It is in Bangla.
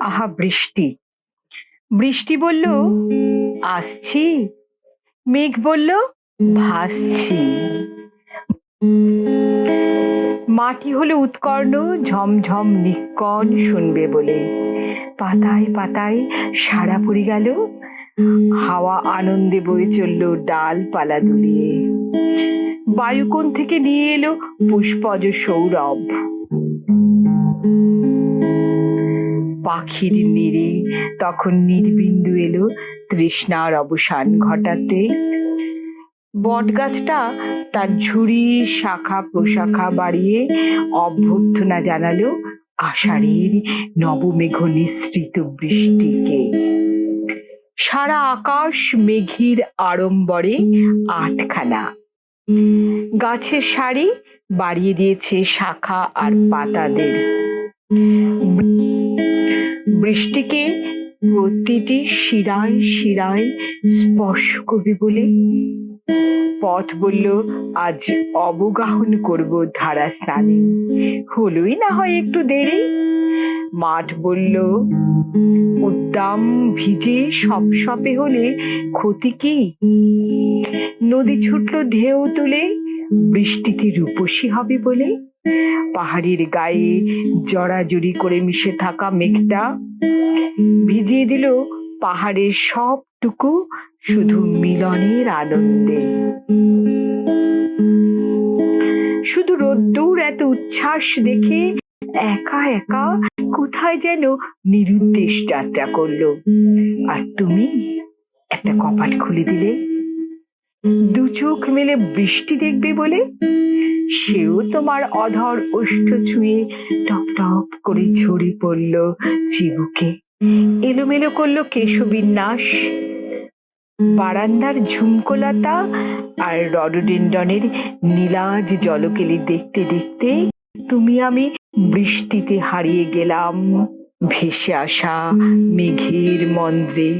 আহা, বৃষ্টি। বৃষ্টি বলল, আসছি। মেঘ বলল, ভাসছি। মাটি হলো উৎকর্ণ, ঝমঝম নিক্কণ শুনবে বলে। পাতায় পাতায় সারা পড়ে গেল, হাওয়া আনন্দে বয়ে চলল ডাল পালা দুলিয়ে বায়ুকোণ থেকে নিয়ে এলো পুষ্পজ সৌরভ। পাখির নীরে তখন নির্বিন্দু এলো তৃষ্ণার অবসান ঘটাতে। বটগাছটা তার ঝুড়ি, শাখা, প্রশাখা বাড়িয়ে অভ্যর্থনা জানালো আষাঢ়ের নবমেঘ নিঃসৃত বৃষ্টিকে। সারা আকাশ মেঘের আড়ম্বরে আটখানা। গাছের সারি বাড়িয়ে দিয়েছে শাখা আর পাতাদের বৃষ্টিকে প্রতিটি শিরায় শিরায় স্পর্শ করবে বলে পথ বলল, আজ অবগাহন করব ধারা স্নানে হলোই না হয় একটু দেরি। মাঠ বলল, উদ্দাম ভিজে সপ সপে হলে ক্ষতি কি? নদী ছুটলো ঢেউ তুলে, বৃষ্টিতে রূপসী হবে বলে। পাহাড়ের গায়ে জড়াজড়ি করে মিশে থাকা মেঘটা ভিজিয়ে দিল পাহাড়ের সবটুকু শুধু মিলনের আনন্দে। শুধু রোদ্দুর এত উচ্ছ্বাস দেখে একা একা কোথায় যেন নিরুদ্দেশ যাত্রা করল। আর তুমি একটা কপাট খুলে দিলে। দু চোখ মেলে বৃষ্টি দেখবে বলে? সেও তোমার অধর ওষ্ঠ ছুঁয়ে টপ টপ করে ঝরে পড়ল চিবুকে। এলোমেলো করল কেশবিন্যাস বারান্দার ঝুমকোলতা আর রডোডেন্ডনের নীলাজ জলকেলি দেখতে দেখতে তুমি আমি বৃষ্টিতে হারিয়ে গেলাম ভেসে আসা মেঘের মন্দ্রে